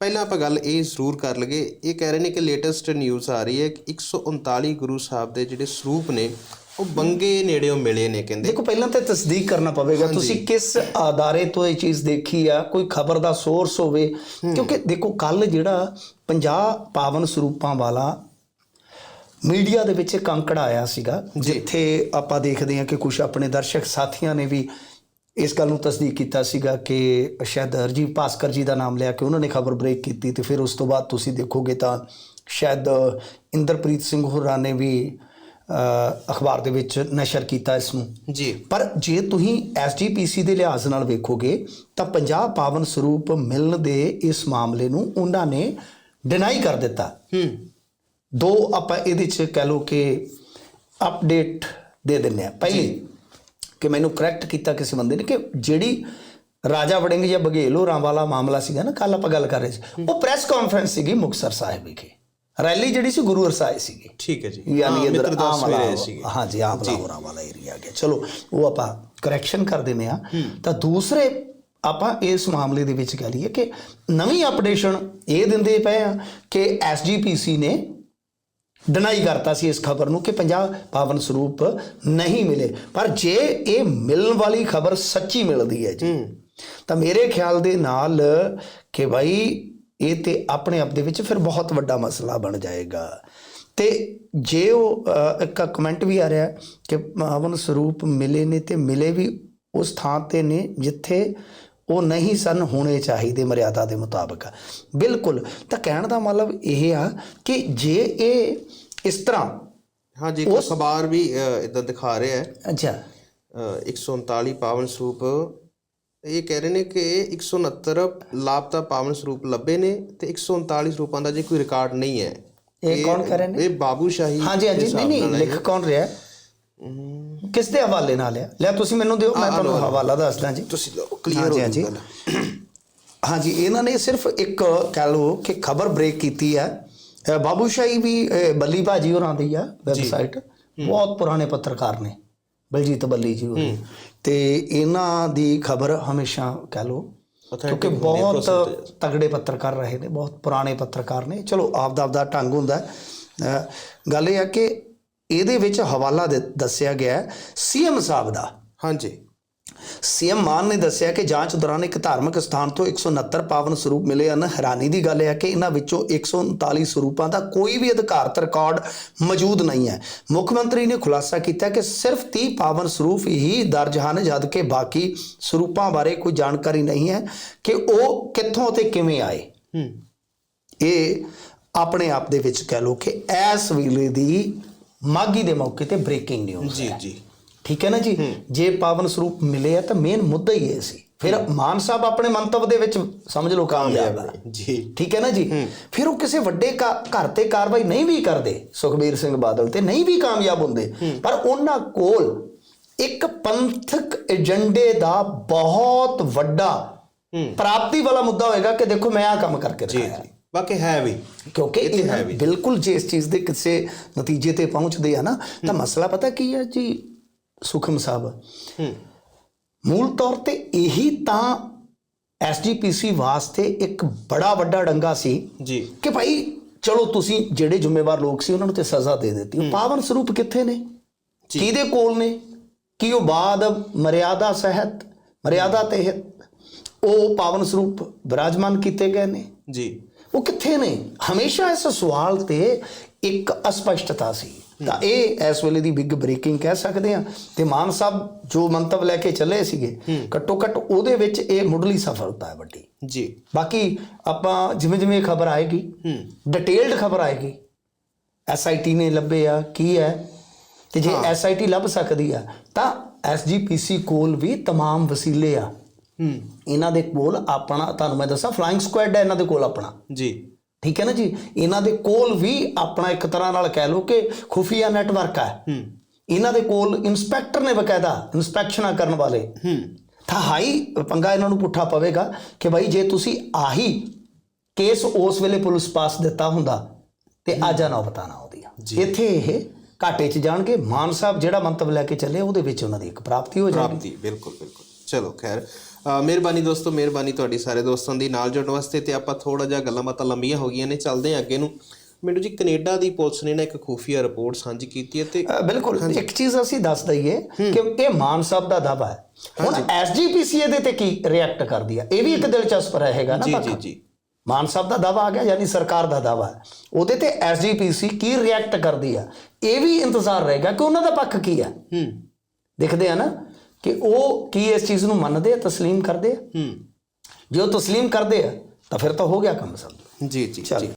ਪਹਿਲਾਂ ਆਪਾਂ ਗੱਲ ਇਹ ਜ਼ਰੂਰ ਕਰ ਲਗੇ ਇਹ ਕਹਿ ਰਹੇ ਨੇ ਕਿ ਲੇਟੈਸਟ ਨਿਊਜ਼ ਆ ਰਹੀ ਹੈ ਕਿ 139 ਗੁਰੂ ਸਾਹਿਬ ਦੇ ਜਿਹੜੇ ਸਰੂਪ ਨੇ ਉਹ ਬੰਗੇ ਨੇੜਿਓਂ ਮਿਲੇ ਨੇ ਕਹਿੰਦੇ। ਦੇਖੋ ਪਹਿਲਾਂ ਤਾਂ ਤਸਦੀਕ ਕਰਨਾ ਪਵੇਗਾ। ਤੁਸੀਂ ਕਿਸ ਆਧਾਰੇ ਤੋਂ ਇਹ ਚੀਜ਼ ਦੇਖੀ ਆ? ਕੋਈ ਖਬਰ ਦਾ ਸੋਰਸ ਹੋਵੇ। ਕਿਉਂਕਿ ਦੇਖੋ ਕੱਲ ਜਿਹੜਾ 50 ਪਾਵਨ ਸਰੂਪਾਂ ਵਾਲਾ ਮੀਡੀਆ ਦੇ ਵਿੱਚ ਇੱਕ ਅੰਕੜਾ ਆਇਆ ਸੀਗਾ ਜਿੱਥੇ ਆਪਾਂ ਦੇਖਦੇ ਹਾਂ ਕਿ ਕੁਝ ਆਪਣੇ ਦਰਸ਼ਕ ਸਾਥੀਆਂ ਨੇ ਵੀ ਇਸ ਗੱਲ ਨੂੰ ਤਸਦੀਕ ਕੀਤਾ ਸੀਗਾ ਕਿ ਸ਼ਾਇਦ ਹਰਜੀਤ ਭਾਸਕਰ ਜੀ ਦਾ ਨਾਮ ਲਿਆ ਕੇ ਉਹਨਾਂ ਨੇ ਖਬਰ ਬ੍ਰੇਕ ਕੀਤੀ ਤੇ ਫਿਰ ਉਸ ਤੋਂ ਬਾਅਦ ਤੁਸੀਂ ਦੇਖੋਗੇ ਤਾਂ ਸ਼ਾਇਦ ਇੰਦਰਪ੍ਰੀਤ ਸਿੰਘ ਹੋਰਾਂ ਨੇ ਵੀ ਅਖਬਾਰ ਦੇ ਵਿੱਚ ਨਸ਼ਰ ਕੀਤਾ ਇਸ ਨੂੰ। ਜੀ। ਪਰ ਜੇ ਤੁਸੀਂ ਐਸਜੀਪੀਸੀ ਦੇ ਲਿਹਾਜ਼ ਨਾਲ ਵੇਖੋਗੇ ਤਾਂ 50 ਪਾਵਨ ਸਰੂਪ ਮਿਲਣ ਦੇ ਇਸ ਮਾਮਲੇ ਨੂੰ ਉਹਨਾਂ ਨੇ ਡਿਨਾਈ ਕਰ ਦਿੱਤਾ। ਹੂੰ। ਦੋ ਆਪਾਂ ਇਹਦੇ ਚ ਕਹਿ ਲਓ ਕਿ ਅਪਡੇਟ ਦੇ ਦਿੰਨੇ ਆ। ਪਹਿਲੀ ਕਿ ਮੈਨੂੰ ਕਰੈਕਟ ਕੀਤਾ ਕਿਸੇ ਬੰਦੇ ਨੇ ਕਿ ਜਿਹੜੀ ਰਾਜਾ ਵੜਿੰਗ ਜਾਂ ਬਘੇਲ ਹੋਰਾਂ ਵਾਲਾ ਮਾਮਲਾ ਸੀਗਾ ਨਾ ਕੱਲ ਆਪਾਂ ਗੱਲ ਕਰ ਰਹੇ ਸੀ। ਉਹ ਪ੍ਰੈਸ ਕਾਨਫਰੰਸ ਸੀਗੀ ਮੁਕਤਸਰ ਸਾਹਿਬ ਵਿਖੇ। ਰੈਲੀ ਜਿਹੜੀ ਸੀ ਗੁਰੂ ਹਰਸਾਏ ਸੀਗੀ। ਠੀਕ ਹੈ ਜੀ। ਯਾਨੀ ਹਾਂ, ਇਧਰ ਮਿੱਤਰ ਦਾਸ ਆਮ ਸਵੇਰੇ ਵਾਲਾ ਸੀਗੇ। ਹਾਂਜੀ ਆਮ ਲਾਹੌਰਾਂ ਵਾਲਾ ਏਰੀਆ ਗਿਆ। ਚਲੋ ਉਹ ਆਪਾਂ ਕਰੈਕਸ਼ਨ ਕਰ ਦਿੰਦੇ ਆ ਤਾਂ ਦੂਸਰੇ ਆਪਾਂ ਇਸ ਮਾਮਲੇ ਦੇ ਵਿੱਚ ਕਹਿ ਲਈਏ ਕਿ ਨਵੀਂ ਅਪਡੇਸ਼ਨ ਇਹ ਦਿੰਦੇ ਪਏ ਆ ਕਿ ਐਸਜੀਪੀਸੀ ਨੇ ਡਿਨਾਈ ਕਰਤਾ ਸੀ ਇਸ ਖਬਰ ਨੂੰ ਕਿ 50 ਪਾਵਨ ਸਰੂਪ ਨਹੀਂ ਮਿਲੇ। ਪਰ ਜੇ ਇਹ ਮਿਲਣ ਵਾਲੀ ਖਬਰ ਸੱਚੀ ਮਿਲਦੀ ਹੈ ਜੀ, ਤਾਂ ਮੇਰੇ ਖਿਆਲ ਦੇ ਨਾਲ ਕਿ ਭਾਈ ਇਹ ਤੇ ਆਪਣੇ ਆਪ ਦੇ ਵਿੱਚ ਫਿਰ ਬਹੁਤ ਵੱਡਾ ਮਸਲਾ ਬਣ ਜਾਏਗਾ। ਤੇ ਜੇ ਉਹ ਇੱਕ ਕਮੈਂਟ ਵੀ ਆ ਰਿਹਾ ਕਿ ਪਾਵਨ ਸਰੂਪ ਮਿਲੇ ਨੇ ਤੇ ਮਿਲੇ ਵੀ ਉਸ ਥਾਂ ਤੇ ਨੇ ਜਿੱਥੇ ਉਹ ਨਹੀਂ ਸਨ ਹੋਣੇ ਚਾਹੀਦੇ ਮਰਿਆਦਾ ਦੇ ਮੁਤਾਬਕ। ਬਿਲਕੁਲ। ਤਾਂ ਕਹਿਣ ਦਾ ਮਤਲਬ ਇਹ ਆ ਕਿ ਜੇ ਇਹ ਇਸ ਤਰ੍ਹਾਂ ਹਾਂ ਜੀ ਇੱਕ ਅਖਬਾਰ ਵੀ ਇਦਾਂ ਦਿਖਾ ਰਿਹਾ ਹੈ। ਅੱਛਾ। ਅ, 139 ਪਾਵਨ ਸਰੂਪ ਇਹ ਕਹਿ ਰਹੇ ਨੇ ਕਿ 169 ਲਾਪਤਾ ਪਾਵਨ ਸਰੂਪ ਲੱਭੇ ਨੇ ਤੇ 139 ਸਰੂਪਾਂ ਦਾ ਜੇ ਕੋਈ ਰਿਕਾਰਡ ਨਹੀਂ ਹੈ। ਇਹ ਕੌਣ ਕਰ ਰਹੇ ਨੇ? ਇਹ ਬਾਬੂ ਸ਼ਾਹੀ ਹਾਂਜੀ ਹਾਂਜੀ। ਨਹੀਂ ਨਹੀਂ ਲਿਖ ਕੌਣ ਰਿਹਾ? ਕਿਸ ਦੇ ਹਵਾਲੇ ਨਾਲ ਹੈ ਲੈ ਤੁਸੀਂ ਮੈਨੂੰ ਦਿਓ ਮੈਂ ਤੁਹਾਨੂੰ ਹਵਾਲਾ ਦੱਸਦਾ ਜੀ। ਤੁਸੀਂ ਕਲੀਅਰ ਹੋ ਜੂ ਹਾਂਜੀ ਇਹਨਾਂ ਨੇ ਸਿਰਫ ਇੱਕ ਕਹਿ ਲਓ ਕਿ ਖਬਰ ਬ੍ਰੇਕ ਕੀਤੀ ਹੈ ਬਾਬੂ ਸ਼ਾਹੀ ਵੀ ਬੱਲੀ ਭਾਜੀ ਹੋਰਾਂ ਦੀ ਆ ਵੈਬਸਾਈਟ ਬਹੁਤ ਪੁਰਾਣੇ ਪੱਤਰਕਾਰ ਨੇ ਬਲਜੀਤ ਬੱਲੀ ਜੀ ਹੋਰੀ। ਤੇ ਇਹਨਾਂ ਦੀ ਖਬਰ ਹਮੇਸ਼ਾ ਕਹਿ ਲਓ ਕਿਉਂਕਿ ਬਹੁਤ ਤਗੜੇ ਪੱਤਰਕਾਰ ਰਹੇ ਨੇ ਬਹੁਤ ਪੁਰਾਣੇ ਪੱਤਰਕਾਰ ਨੇ। ਚਲੋ ਆਪ ਦਾ ਆਪਦਾ ਢੰਗ ਹੁੰਦਾ। ਗੱਲ ਇਹ ਹੈ ਕਿ ਇਹਦੇ ਵਿੱਚ ਹਵਾਲਾ ਦੱਸਿਆ ਗਿਆ ਸੀਐਮ ਸਾਹਿਬ ਦਾ। ਹਾਂਜੀ। ਸੀਐਮ ਮਾਨ ਨੇ ਦੱਸਿਆ ਕਿ ਜਾਂਚ ਦੌਰਾਨ ਇੱਕ ਧਾਰਮਿਕ ਸਥਾਨ ਤੋਂ 169 ਪਾਵਨ ਸਰੂਪ ਮਿਲੇ ਹਨ। ਹੈਰਾਨੀ ਦੀ ਗੱਲ ਇਹ ਹੈ ਕਿ ਇਹਨਾਂ ਵਿੱਚੋਂ 139 ਸਰੂਪਾਂ ਦਾ ਕੋਈ ਵੀ ਅਧਿਕਾਰਤ ਰਿਕਾਰਡ ਮੌਜੂਦ ਨਹੀਂ ਹੈ। ਮੁੱਖ ਮੰਤਰੀ ਨੇ ਖੁਲਾਸਾ ਕੀਤਾ ਕਿ ਸਿਰਫ 30 ਪਾਵਨ ਸਰੂਪ ਹੀ ਦਰਜ ਹਨ ਜਦਕਿ ਬਾਕੀ ਸਰੂਪਾਂ ਬਾਰੇ ਕੋਈ ਜਾਣਕਾਰੀ ਨਹੀਂ ਹੈ ਕਿ ਉਹ ਕਿੱਥੋਂ ਤੇ ਕਿਵੇਂ ਆਏ। ਹੂੰ। ਇਹ ਆਪਣੇ ਆਪ ਦੇ ਵਿੱਚ ਕਹਿ ਲਓ ਕਿ ਇਸ ਵੇਲੇ ਦੀ ਮਾਗੀ ਦੇ ਮੌਕੇ ਤੇ ਬ੍ਰੇਕਿੰਗ ਨਿਊਜ਼ ਜੀ ਜੀ। ਠੀਕ ਹੈ ਨਾ ਜੀ? ਜੇ ਪਾਵਨ ਸਰੂਪ ਮਿਲੇ ਆ ਤਾਂ ਮੇਨ ਮੁੱਦਾ ਹੀ ਇਹ ਸੀ। ਫਿਰ ਮਾਨ ਸਾਹਿਬ ਆਪਣੇ ਮੰਤਵ ਦੇ ਵਿੱਚ ਸਮਝ ਲਓ ਕਾਮਯਾਬ ਜੀ। ਠੀਕ ਹੈ ਨਾ ਜੀ? ਫਿਰ ਉਹ ਕਿਸੇ ਵੱਡੇ ਘਰ ਤੇ ਕਾਰਵਾਈ ਨਹੀਂ ਵੀ ਕਰਦੇ ਸੁਖਬੀਰ ਸਿੰਘ ਬਾਦਲ ਤੇ ਨਹੀਂ ਵੀ ਕਾਮਯਾਬ ਹੁੰਦੇ। ਪਰ ਉਹਨਾਂ ਕੋਲ ਇੱਕ ਪੰਥਕ ਏਜੰਡੇ ਦਾ ਬਹੁਤ ਵੱਡਾ ਪ੍ਰਾਪਤੀ ਵਾਲਾ ਮੁੱਦਾ ਹੋਏਗਾ ਕਿ ਦੇਖੋ ਮੈਂ ਆ ਕੰਮ ਕਰਕੇ ਦਿਖਾਇਆ। ਜੀ। ਬਾਕੀ ਹੈ ਵੀ। ਕਿਉਂਕਿ ਇਹ ਤੇ। ਬਿਲਕੁਲ ਜੇ ਇਸ ਚੀਜ਼ ਦੇ ਕਿਸੇ ਨਤੀਜੇ ਤੇ ਪਹੁੰਚਦੇ ਆ ਨਾ ਤਾਂ ਮਸਲਾ ਪਤਾ ਕੀ ਹੈ ਜੀ? ਸੁਖਮ ਸਾਹਿਬ। ਹੂੰ। ਮੂਲ ਤੌਰ ਤੇ ਇਹੀ ਤਾਂ ਐਸਜੀਪੀਸੀ ਵਾਸਤੇ ਇੱਕ ਬੜਾ ਵੱਡਾ ਡੰਗਾ ਸੀ ਜੀ। ਕਿ ਭਾਈ ਚਲੋ ਤੁਸੀਂ ਜਿਹੜੇ ਜ਼ਿੰਮੇਵਾਰ ਲੋਕ ਸੀ ਉਹਨਾਂ ਨੂੰ ਤੇ ਸਜ਼ਾ ਦੇ ਦਿੱਤੀ। ਉਹ ਪਾਵਨ ਸਰੂਪ ਕਿੱਥੇ ਨੇ? ਕਿਹਦੇ ਕੋਲ ਨੇ? ਕੀ ਉਹ ਬਾਦ ਮਰਿਆਦਾ ਸਹਿਤ ਮਰਿਆਦਾ ਤਹਿਤ ਉਹ ਪਾਵਨ ਸਰੂਪ ਵਿਰਾਜਮਾਨ ਕੀਤੇ ਗਏ ਨੇ? ਜੀ। ਉਹ ਕਿੱਥੇ ਨੇ ਹਮੇਸ਼ਾ ਇਸ ਸਵਾਲ ਤੇ ਇੱਕ ਅਸਪਸ਼ਟਤਾ ਸੀ ਤਾਂ ਇਹ ਇਸ ਵੇਲੇ ਦੀ ਬਿਗ ਬ੍ਰੇਕਿੰਗ ਕਹਿ ਸਕਦੇ ਆ ਤੇ ਮਾਨ ਸਾਹਿਬ ਜੋ ਮੰਤਵ ਲੈ ਕੇ ਚੱਲੇ ਸੀਗੇ ਘੱਟੋ ਘੱਟ ਉਹਦੇ ਵਿੱਚ ਇਹ ਮੁੱਢਲੀ ਸਫਲਤਾ ਹੈ ਵੱਡੀ ਜੀ ਬਾਕੀ ਆਪਾਂ ਜਿਵੇਂ ਜਿਵੇਂ ਖਬਰ ਆਏਗੀ ਡਿਟੇਲਡ ਖਬਰ ਆਏਗੀ ਐਸਆਈਟੀ ਨੇ ਲੱਭੇ ਆ ਕੀ ਹੈ ਤੇ ਜੇ ਐਸਆਈਟੀ ਲੱਭ ਸਕਦੀ ਆ ਤਾਂ ਐਸਜੀਪੀਸੀ ਕੋਲ ਵੀ तमाम ਵਸੀਲੇ ਆ ਹੂੰ। ਇਹਨਾਂ ਦੇ ਕੋਲ ਆਪਣਾ ਤੁਹਾਨੂੰ ਮੈਂ ਦੱਸਾਂ ਫਲਾਈਂਗ ਸਕੁਐਡ ਹੈ ਇਹਨਾਂ ਦੇ ਕੋਲ ਆਪਣਾ। ਜੀ। ਠੀਕ ਹੈ ਨਾ ਜੀ? ਇਹਨਾਂ ਦੇ ਕੋਲ ਵੀ ਆਪਣਾ ਇੱਕ ਤਰ੍ਹਾਂ ਨਾਲ ਕਹਿ ਲਓ ਕਿ ਖੁਫੀਆ ਨੈਟਵਰਕ ਹੈ। ਹੂੰ। ਇਹਨਾਂ ਦੇ ਕੋਲ ਇਨਸਪੈਕਟਰ ਨੇ ਬਕਾਇਦਾ ਇਨਸਪੈਕਸ਼ਨਾਂ ਕਰਨ ਵਾਲੇ। ਹੂੰ। ਤਾਂ ਹਾਈ ਪੰਗਾ ਇਹਨਾਂ ਨੂੰ ਪੁੱਠਾ ਪਵੇਗਾ ਕਿ ਭਾਈ ਜੇ ਤੁਸੀਂ ਆਹੀ ਕੇਸ ਉਸ ਵੇਲੇ ਪੁਲਿਸ ਪਾਸ ਦਿੱਤਾ ਹੁੰਦਾ ਤੇ ਅੱਜ ਨਾ ਨਾ ਆਉਂਦੀਆਂ। ਇੱਥੇ ਇਹ ਘਾਟੇ 'ਚ ਜਾਣਗੇ। ਮਾਨ ਸਾਹਿਬ ਜਿਹੜਾ ਮੰਤਵ ਲੈ ਕੇ ਚੱਲੇ ਉਹਦੇ ਵਿੱਚ ਉਹਨਾਂ ਦੀ ਇੱਕ ਪ੍ਰਾਪਤੀ ਹੋ ਜਾਏਗੀ। ਪ੍ਰਾਪਤੀ ਬਿਲਕੁਲ ਬਿਲਕੁਲ। ਚਲੋ ਖੈਰ। ਮਿਹਰਬਾਨੀ ਦੋਸਤੋ ਮਿਹਰਬਾਨੀ ਤੁਹਾਡੀ ਸਾਰੇ ਦੋਸਤਾਂ ਦੀ ਨਾਲ ਜੁੜਨ ਵਾਸਤੇ ਤੇ ਆਪਾਂ ਥੋੜਾ ਜਿਹਾ ਗੱਲਾਂ ਬਾਤਾਂ ਲੰਬੀਆਂ ਹੋ ਗਈਆਂ ਨੇ ਚੱਲਦੇ ਹਾਂ ਅੱਗੇ ਨੂੰ। ਮੈਨੂੰ ਜੀ ਕੈਨੇਡਾ ਦੀ ਪੁਲਿਸ ਨੇ ਨਾ ਇੱਕ ਖੂਫੀਆ ਰਿਪੋਰਟ ਸਾਂਝੀ ਕੀਤੀ ਹੈ ਤੇ ਬਿਲਕੁਲ ਇੱਕ ਚੀਜ਼ ਅਸੀਂ ਦੱਸ ਦਈਏ ਕਿ ਇਹ ਮਾਨ ਸਾਹਿਬ ਦਾ ਦਾਵਾ ਹੈ। ਹੁਣ ਐਸਜੀਪੀਸੀ ਇਹਦੇ ਤੇ ਕੀ ਰਿਐਕਟ ਕਰਦੀ ਹੈ ਇਹ ਵੀ ਇੱਕ ਦਿਲਚਸਪ ਰਹੇਗਾ ਨਾ ਜੀ। ਜੀ ਜੀ। ਮਾਨ ਸਾਹਿਬ ਦਾ ਦਾਵਾ ਆ ਗਿਆ ਯਾਨੀ ਸਰਕਾਰ ਦਾ ਦਾਵਾ ਹੈ। ਉਹਦੇ ਤੇ ਐਸਜੀਪੀਸੀ ਕੀ ਰਿਐਕਟ ਕਰਦੀ ਆ? ਇਹ ਵੀ ਇੰਤਜ਼ਾਰ ਰਹੇਗਾ ਕਿ ਉਹਨਾਂ ਦਾ ਪੱਖ ਕੀ ਹੈ। ਹੂੰ। ਦੇਖਦੇ ਆ ਨਾ। ਕਿ ਉਹ ਕੀ ਇਸ ਚੀਜ਼ ਨੂੰ ਮੰਨਦੇ ਆ ਤਸਲੀਮ ਕਰਦੇ ਆ? ਹੂੰ। ਜੇ ਉਹ ਤਸਲੀਮ ਕਰਦੇ ਆ ਤਾਂ ਫਿਰ ਤਾਂ ਹੋ ਗਿਆ ਕੰਮ ਸਮਝੋ ਜੀ ਜੀ ਚੱਲ। ਜੀ।